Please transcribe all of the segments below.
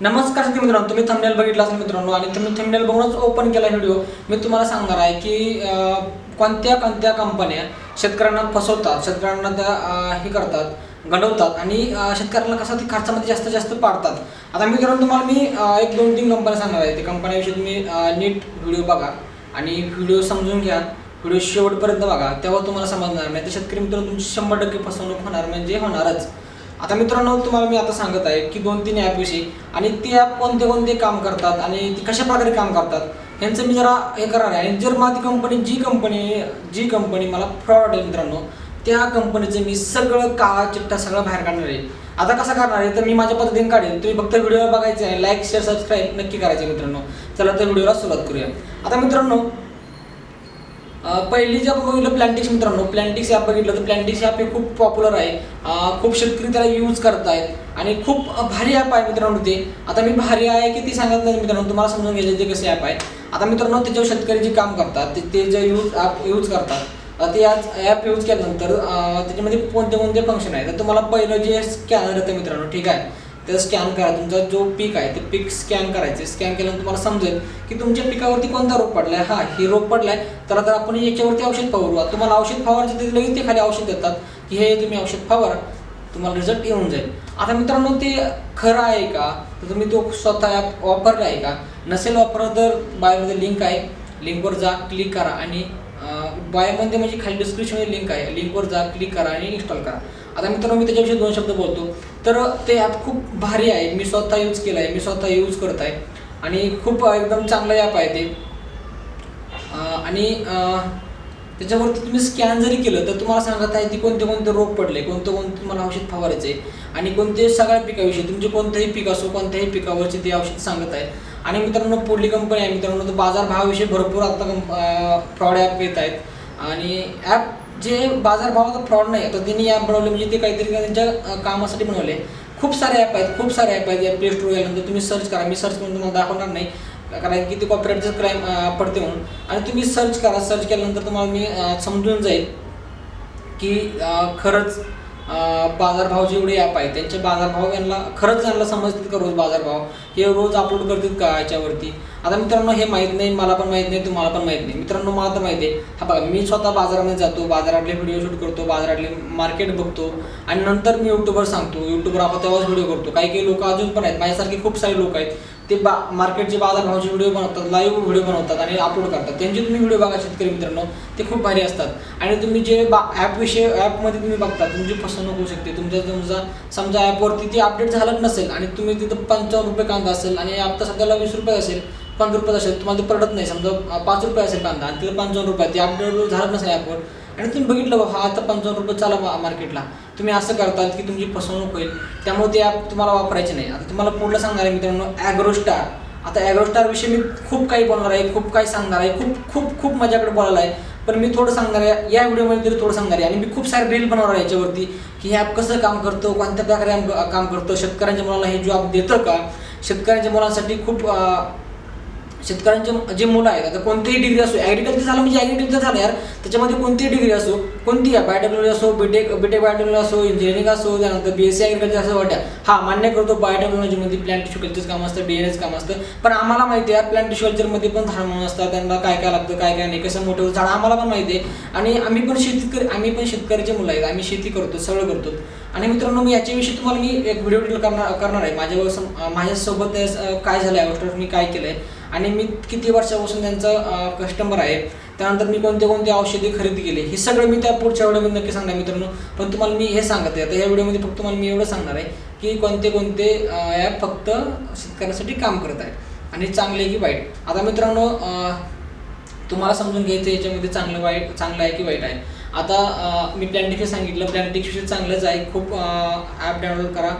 नमस्कार शेतकरी मित्रांनो तुम्ही थंबनेल बघितला असेल मित्रांनो आणि तुम्ही थंबनेल बघूनच ओपन केला व्हिडिओ मी तुम्हाला सांगणार आहे की कोणत्या कोणत्या कंपन्या शेतकऱ्यांना फसवतात शेतकऱ्यांना त्या हे करतात घडवतात आणि शेतकऱ्यांना कसं ते खर्चामध्ये जास्तीत जास्त पाडतात. आता मित्रांनो तुम्हाला मी एक दोन तीन कंपन्या सांगणार आहे. त्या कंपन्याविषयी तुम्ही नीट व्हिडिओ बघा आणि व्हिडिओ समजून घ्या. व्हिडिओ शेवटपर्यंत बघा तेव्हा तुम्हाला समजणार. नाही तर शेतकरी मित्रांनो तुमची शंभर टक्के फसवणूक होणार म्हणजे होणारच. आता मित्रांनो तुम्हाला मी आता सांगत आहे की दोन तीन ॲपविषयी आणि ते ॲप कोणते कोणते काम करतात आणि ते कशा प्रकारे काम करतात ह्यांचं मी जरा हे करणार आहे. आणि जर माझी कंपनी जी कंपनी जी कंपनी मला फ्रॉड आहे मित्रांनो त्या कंपनीचं मी सगळं काळा चिट्टा सगळं बाहेर काढणार आहे. आता कसं करणार आहे? तर मी माझ्या पद्धतीने काढेल. तुम्ही फक्त व्हिडिओ बघायचे आहे लाईक शेअर सबस्क्राईब नक्की करायचे मित्रांनो. चला तर व्हिडिओला सुरुवात करूया. आता मित्रांनो पहिली जे आपण बघितलं प्लॅन्टिक्स मित्रांनो प्लॅन्टिक्स ॲप बघितलं तर प्लॅन्टिक्स ॲप हे खूप पॉप्युलर आहे. खूप शेतकरी त्याला यूज करतायत. आणि खूप भारी ॲप आहे मित्रांनो ते. आता मी भारी आहे की ती सांगत नाही मित्रांनो तुम्हाला समजून घ्यायचं ते कसे ॲप आहे आता मित्रांनो त्याच्यावर शेतकरी जे काम करतात ते- ते जे यूज ॲप यूज करतात ते आज ॲप यूज केल्यानंतर त्याच्यामध्ये कोणते कोणते फंक्शन आहे तर तुम्हाला पहिलं जे स्कॅनर येतं मित्रांनो ठीक आहे? ते स्कॅन करा. तुमचा जो पीक आहे ते पीक स्कॅन करायचे स्कॅन केल्यानंतर तुम्हाला समजेल की तुमच्या पिकावरती कोणता रोग पडलाय. हा हे रोग पडलाय तर आता आपण याच्यावरती औषध फवारू. तुम्हाला औषध फवारायचं ते लगेच ते खाली औषध देतात की हे तुम्ही औषध फवारा तुम्हाला रिझल्ट येऊन जाईल. आता मित्रांनो ते खरं आहे का? तर तुम्ही तो स्वतः ॲप वापरला आहे का? नसेल वापरलं तर बायोमध्ये लिंक आहे. लिंकवर जा क्लिक करा आणि बायोमध्ये म्हणजे खाली डिस्क्रिप्शनमध्ये लिंक आहे. लिंकवर जा क्लिक करा आणि इन्स्टॉल करा. आता मित्रांनो मी त्याच्याविषयी दोन शब्द बोलतो. तर ते ॲप खूप भारी आहे. मी स्वतः यूज केलं आहे मी स्वतः यूज करत आहे. आणि खूप एकदम चांगलं ॲप आहे ते. आणि त्याच्यावरती तुम्ही स्कॅन जरी केलं तर तुम्हाला सांगत आहे की कोणते कोणते रोग पडले कोणतं कोणतं तुम्हाला औषध फवारायचे आणि कोणते सगळ्या पिकाविषयी तुमचे कोणतंही पीक असो कोणत्याही पिकावरचे ते औषध सांगत आहे. आणि मित्रांनो पुढली कंपनी आहे. मित्रांनो तर बाजारभावाविषयी भरपूर आता फ्रॉड ॲप येत आहेत. आणि ॲप जे बाजारभावाचा फ्रॉड नाही तर त्यांनी ॲप बनवले म्हणजे ते काहीतरी त्यांच्या कामासाठी बनवले. खूप सारे ॲप आहेत खूप सारे ॲप आहेत. या प्ले स्टोर गेल्यानंतर तुम्ही सर्च करा. मी सर्च करून तुम्हाला दाखवणार नाही कारण की ते कॉपरेटचं क्राईम पडते म्हणून. आणि तुम्ही सर्च करा. सर्च केल्यानंतर तुम्हाला मी समजून जाईल की खरंच बाजारभाव जेवढे ॲप आहेत त्यांचे बाजारभाव यांना खरंच यांना समजतात का रोज बाजारभाव? हे रोज अपलोड करतात का याच्यावरती? आता मित्रांनो हे माहीत नाही मला पण माहीत नाही तुम्हाला पण माहीत नाही. मित्रांनो मला तर माहिती आहे. हा बघा मी स्वतः बाजारामध्ये जातो बाजारातले व्हिडिओ शूट करतो बाजारातले मार्केट बघतो आणि नंतर मी यूट्यूबवर सांगतो. यूट्यूबवर आपण तेव्हाच व्हिडिओ करतो. काही काही लोक अजून पण आहेत. माझ्यासारखे खूप सारे लोक आहेत. ते बा मार्केटचे बाजारभावाचे व्हिडिओ बनवतात लाईव्ह व्हिडिओ बनवतात आणि अपलोड करतात. त्यांचे तुम्ही व्हिडिओ बघा शेतकरी मित्रांनो ते खूप भारी असतात. आणि तुम्ही जे बा ॲपविषयी ॲपमध्ये तुम्ही बघता तुमची फसवणूक होऊ शकते. तुमच्या तुमचा समजा ॲपवरती ते अपडेट झालं नसेल आणि तुम्ही तिथं पंचावन्न रुपये कांदा असेल आणि आता सध्याला वीस रुपये असेल पंधरा रुपये असेल तुम्हाला ते पडत नाही. समजा पाच रुपये असेल कांदा आणि तिथं पंचावन्न रुपये ते अपडेट झालं नसेल ॲपवर आणि तुम्ही बघितलं बा, हा आता पंचावन्न रुपये चाला मा- मार्केटला तुम्ही असं करताल की तुमची फसवणूक होईल. त्यामुळे ते ॲप तुम्हाला वापरायचे नाही. आता तुम्हाला पुढलं सांगणार आहे मित्रांनो ॲग्रोस्टार आता ॲग्रोस्टारविषयी मी खूप काही बोलणार आहे खूप काही सांगणार आहे खूप खूप खूप माझ्याकडे बोलायला आहे. पण मी थोडं सांगणार आहे या व्हिडिओमध्ये तरी थोडं सांगणार आहे. आणि मी खूप सारे रील बनवणार आहे याच्यावरती की हे ॲप कसं काम करतं कोणत्या प्रकारे काम करतं शेतकऱ्यांच्या मुलाला हे जॉब देतं का? शेतकऱ्यांच्या मुलांसाठी खूप शेतकऱ्यांचे जे मुलं आहेत आता कोणतीही डिग्री असो ॲग्रिकल्चर झालं म्हणजे ॲग्रिकल्चर झालं यार. त्याच्यामध्ये कोणतीही डिग्री असो कोणती आहे? बायोटेक्नॉलॉजी असो बीटेक बीटेक बायोटेक्नॉलॉजी असो इंजिनिअरिंग असो त्यानंतर बी एस सी ॲग्रिकल्चर असं वाटतं हा मान्य करतो बायोटेक्नॉलॉजीमध्ये प्लॅन टिश्यू कल्चरचं काम असतं डी एन एस काम असतं. पण आम्हाला माहिती आहे प्लॅन टिश्यू कल्चरमध्ये पण झाड म्हणून असतात त्यांना काय काय लागतं काय काय नाही कसं मोठं होतं झाड आम्हाला पण माहिती आहे. आणि आम्ही पण शेतकरी आम्ही पण शेतकऱ्याचे मुलं आहेत आम्ही शेती करतो सगळं करतो. आणि मित्रांनो मी याच्याविषयी तुम्हाला मी एक व्हिडिओ करणार करणार आहे. माझ्या सम- माझ्यासोबत काय झालं आहे गोष्ट मी काय केलं आहे आणि मी किती वर्षापासून त्यांचं कस्टमर आहे. त्यानंतर मी कोणते कोणते औषधे खरेदी केले हे सगळं मी त्या पुढच्या व्हिडिओमध्ये नक्की सांगणार मित्रांनो. पण तुम्हाला मी हे सांगत आहे आता या व्हिडिओमध्ये फक्त तुम्हाला मी एवढं सांगणार आहे की कोणते कोणते ॲप फक्त शेतकऱ्यांसाठी काम करत आहेत आणि चांगले की वाईट. आता मित्रांनो तुम्हाला समजून घ्यायचं याच्यामध्ये चांगलं वाईट चांगलं आहे की वाईट आहे. आता मी प्लॅन्टिक्स सांगितलं प्लॅन्टिक्स चांगलंच आहे. खूप ॲप डाउनलोड करा.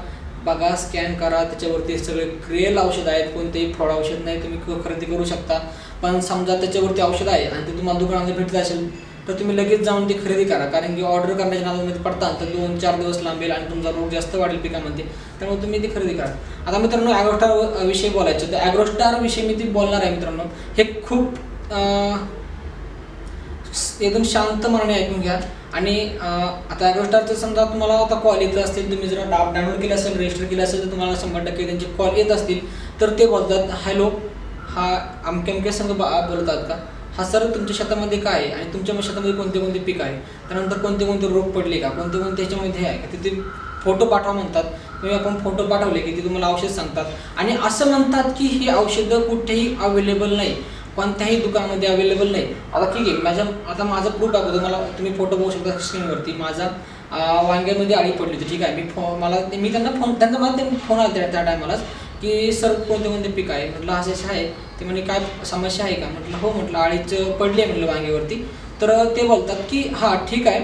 बघा स्कॅन करा त्याच्यावरती सगळे रिअल औषध आहेत. कोणतेही फ्रॉड औषध नाही तुम्ही क- खरेदी करू शकता. पण समजा त्याच्यावरती औषध आहे आणि ते तुम्हाला दुकानामध्ये भेटत असेल तर तुम्ही लगेच जाऊन ते खरेदी करा. कारण की ऑर्डर करण्याच्या नावामध्ये पडता तर दोन चार दिवस लांबेल आणि तुमचा रोग जास्त वाढेल पिकामध्ये. त्यामुळे तुम्ही ते खरेदी करा. आता मित्रांनो ॲग्रोस्टार विषयी बोलायचं तर ॲग्रोस्टार विषयी मी ती बोलणार आहे मित्रांनो. हे खूप एकदम शांत मनाने ऐकून घ्या. आणि आता ॲग्रोस्टारचं समजा तुम्हाला आता कॉल येत असतील तुम्ही जर डाव डाउनलोड केलं असेल रजिस्टर केलं असेल तर तुम्हाला शंभर टक्के त्यांचे कॉल येत असतील. तर ते बोलतात हॅलो हा अमके अमके संघ बोलतात का? हा सर तुमच्या शेतामध्ये काय आहे? आणि तुमच्या शेतामध्ये कोणते कोणते पीक आहे? त्यानंतर कोणते कोणते रोग पडले का? कोणते कोणते ह्याच्यामध्ये आहे? का तिथे फोटो पाठवा म्हणतात. तुम्ही आपण फोटो पाठवले की ते तुम्हाला औषध सांगतात. आणि असं म्हणतात की ही औषधं कुठेही अवेलेबल नाही. कोणत्याही दुकानामध्ये अवेलेबल नाही. आता ठीक आहे माझ्या आता माझं प्रूफ दाखवतो मला तुम्ही फोटो बघू शकता स्क्रीनवरती माझा वांग्यामध्ये आळी पडली होती ठीक आहे. मी फो मला मी त्यांना फोन त्यांचा मला ते फोन आला त्या त्या टायमालाच की सर कोणते कोणते पीक आहे? म्हटलं असे असे आहे. ते म्हणजे काय समस्या आहे का? म्हटलं हो म्हटलं अळीचं पडली आहे म्हटलं वांग्यावरती. तर ते बोलतात की हां ठीक आहे.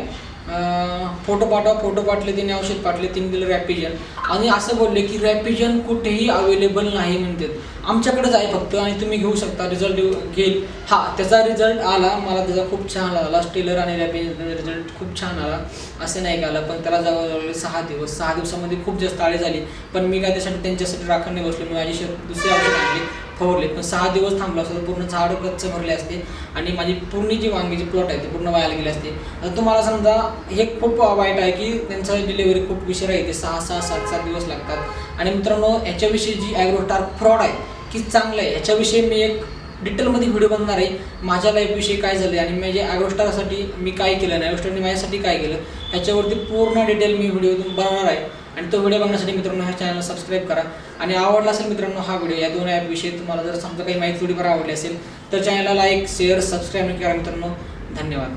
फोटो पाठवा फोटो पाठले तिने औषध पाठले तिने दिलं रॅपिजन आणि असं बोलले की रॅपिजन कुठेही अवेलेबल नाही म्हणतात. आमच्याकडेच आहे फक्त आणि तुम्ही घेऊ शकता रिझल्ट घेईल. हा त्याचा रिझल्ट आला. मला त्याचा खूप छान आला. स्टेलर आणि रॅपिजन रिझल्ट खूप छान आला. असं नाही का आलं. पण त्याला जवळजवळ सहा दिवस सहा दिवसामध्ये खूप जास्त आळी झाली. पण मी काय त्यासाठी त्यांच्यासाठी राखण नाही बसलो. मी माझी शेत दुसरी औषध आणली. फवरले. पण सहा दिवस थांबलो असतो तर पूर्ण झाड गच्च भरले असते आणि माझी पूर्ण जी वांग्याची प्लॉट आहे ते पूर्ण वायाला गेले असते. तुम्हाला समजा हे खूप वाईट आहे की त्यांचं डिलिव्हरी खूप उशिरा येते सहा सहा सात सात दिवस लागतात. आणि मित्रांनो याच्याविषयी जी ॲग्रोस्टार फ्रॉड आहे की चांगलं आहे. याच्याविषयी मी एक डिटेलमध्ये व्हिडिओ बनणार आहे. माझ्या लाईफविषयी काय झालं आणि माझ्या ॲग्रोस्टारसाठी मी काय केलं आणि ॲग्रोस्टारने माझ्यासाठी काय केलं ह्याच्यावरती पूर्ण डिटेल मी व्हिडिओ बनवणार आहे. आणि तो व्हिडिओ बघण्यासाठी मित्रांनो ह्या चॅनलला सबस्क्राईब करा. आणि आवडला असेल मित्रांनो हा व्हिडिओ या दोन ॲपविषयी तुम्हाला जर समजा काही माहिती थोडीफार आवडली असेल तर चॅनलला लाईक शेअर सबस्क्राईब करा मित्रांनो. धन्यवाद.